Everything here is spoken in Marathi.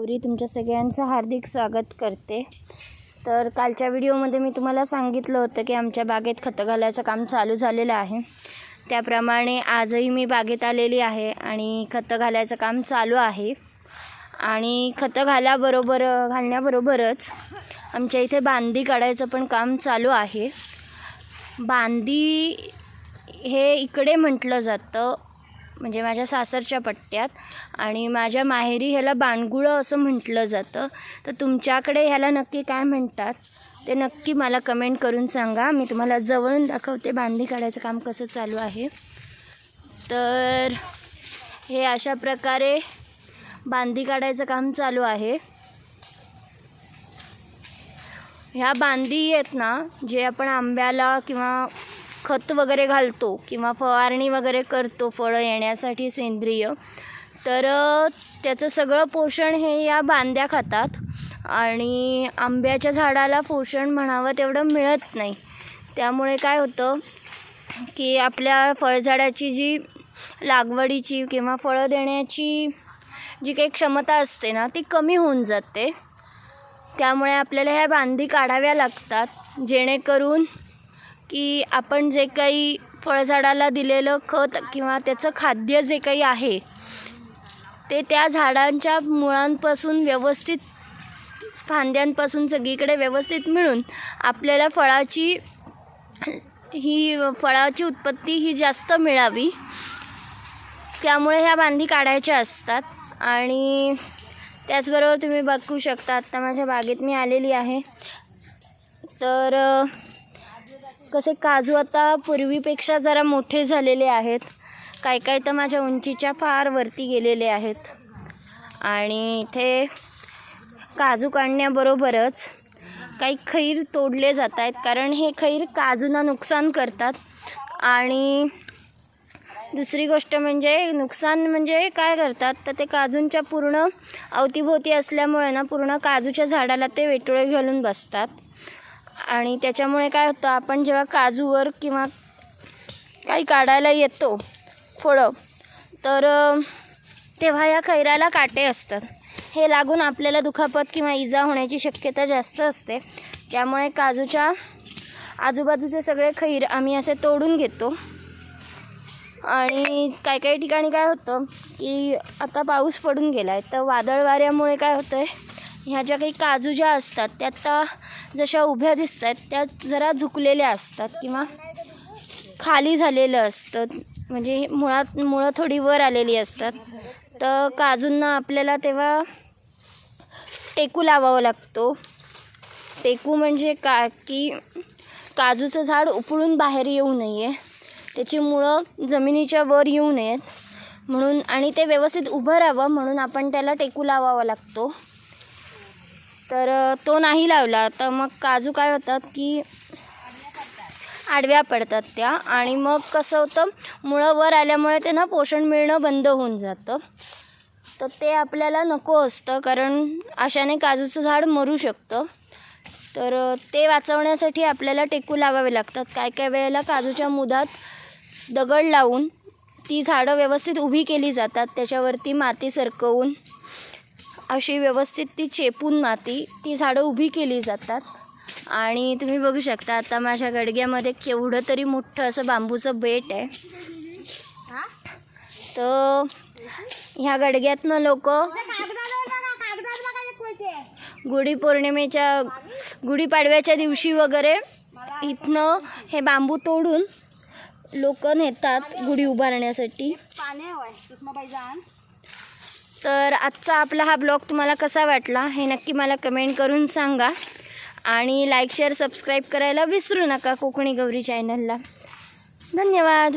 गौरी तुमच्या सगळ्यांचं हार्दिक स्वागत करते. तर कालच्या व्हिडिओमध्ये मी तुम्हाला सांगितलं होतं की आमच्या बागेत खतं घालायचं काम चालू झालेलं आहे. त्याप्रमाणे आजही मी बागेत आलेली आहे आणि खतं घालायचं काम चालू आहे. आणि खतं घालाबरोबर घालण्याबरोबरच आमच्या इथे बांदी काढायचं पण काम चालू आहे. बांदी हे इकडे म्हटलं जातं. म्हणजे माझ्या सासरच्या पट्ट्यात. आणि माझ्या माहेरी ह्याला बाणगुळं असं म्हटलं जातं. तर तुमच्याकडे ह्याला नक्की काय म्हणतात? ते नक्की मला कमेंट करून सांगा. मी तुम्हाला जवळून दाखवते बांधी काढायचं काम कसं चालू आहे. तर हे अशा प्रकारे बांधी काढायचं काम चालू आहे. ह्या बांधी आहेत ना जे आपण आंब्याला किंवा खत वगैरे घालतो किंवा फवारणी वगैरे करतो फळं येण्यासाठी सेंद्रिय. तर त्याचं सगळं पोषण हे या बांद्या खातात आणि आंब्याच्या झाडाला पोषण म्हणावं तेवढं मिळत नाही. त्यामुळे काय होतं की आपल्या फळझाडाची जी लागवडीची किंवा फळं देण्याची जी काही क्षमता असते ना ती कमी होऊन जाते. त्यामुळे आपल्याला ह्या बांधी काढाव्या लागतात जेणेकरून की आपण जे काही फळझाडाला दिलेलं खत किंवा त्याचं खाद्य जे काही आहे ते त्या झाडांच्या मुळांपासून व्यवस्थित फांद्यांपासून सगळीकडे व्यवस्थित मिळून आपल्याला फळाची ही फळाची उत्पत्ती ही जास्त मिळावी. त्यामुळे ह्या बांधी काढायच्या असतात. आणि त्याचबरोबर तुम्ही बघू शकता आत्ता माझ्या बागेत मी आलेली आहे. तर कसे काजू आता पूर्वीपेक्षा जरा मोठे झालेले आहेत. काही काही तर माझ्या उंचीच्या फार वरती गेलेले आहेत. आणि इथे काजू काढण्याबरोबरच काही खैर तोडले जात आहेत. कारण हे खैर काजूंना नुकसान करतात. आणि दुसरी गोष्ट म्हणजे नुकसान म्हणजे काय करतात? तर ते काजूंच्या पूर्ण अवतीभोवती असल्यामुळे ना पूर्ण काजूच्या झाडाला ते वेटोळे घालून बसतात. आणि त्याच्यामुळे काय होतं आपण जेव्हा काजूवर किंवा काही काढायला येतो फळं तर तेव्हा या खैराला काटे असतात. हे लागून आपल्याला दुखापत किंवा इजा होण्याची शक्यता जास्त असते. त्यामुळे काजूच्या आजूबाजूचे सगळे खैर आम्ही असे तोडून घेतो. आणि काही काही ठिकाणी काय होतं की आता पाऊस पडून गेला आहे तर वादळ वाऱ्यामुळे काय होतं आहे ह्या ज्या काही काजू ज्या असतात त्या आता जशा उभ्या दिसत आहेत त्या जरा झुकलेल्या असतात किंवा खाली झालेलं असतं. म्हणजे मुळात मुळं थोडी वर आलेली असतात. तर काजूंना आपल्याला तेव्हा टेकू लावावा लागतो. टेकू म्हणजे का की काजूचं झाड उपळून बाहेर येऊ नये. त्याची मुळं जमिनीच्या वर येऊ नयेत. म्हणून आणि ते व्यवस्थित उभं राहावं म्हणून आपण त्याला टेकू लावावा लागतो. तर तो नाही लावला. तर मग काजू काय होतात की आडव्या पडतात त्या आणि मग कसं होतं मुळं वर आल्यामुळे त्यांना पोषण मिळणं बंद होऊन जातं. तर ते आपल्याला नको असतं कारण अशाने काजूचं झाड मरू शकतं. तर ते वाचवण्यासाठी आपल्याला टेकू लावावे लागतात. काय काय वेळेला काजूच्या मुदात दगड लावून ती झाडं व्यवस्थित उभी केली जातात. त्याच्यावरती माती सरकवून अशी व्यवस्थित ती चेपून माती ती झाडं उभी केली जातात. आणि तुम्ही बघू शकता आता माझ्या गडग्यामध्ये केवढं तरी मोठं असं बांबूचं बेट आहे. तर ह्या गडग्यातनं लोक गुढीपौर्णिमेच्या गुढीपाडव्याच्या दिवशी वगैरे इथनं हे बांबू तोडून लोक नेतात गुढी उभारण्यासाठी. तर आजचा आपला हा ब्लॉग तुम्हाला कसा वाटला हे नक्की मला कमेंट करून सांगा. आणि लाईक शेअर सबस्क्राईब करायला विसरू नका कोकणी गौरी चॅनलला धन्यवाद.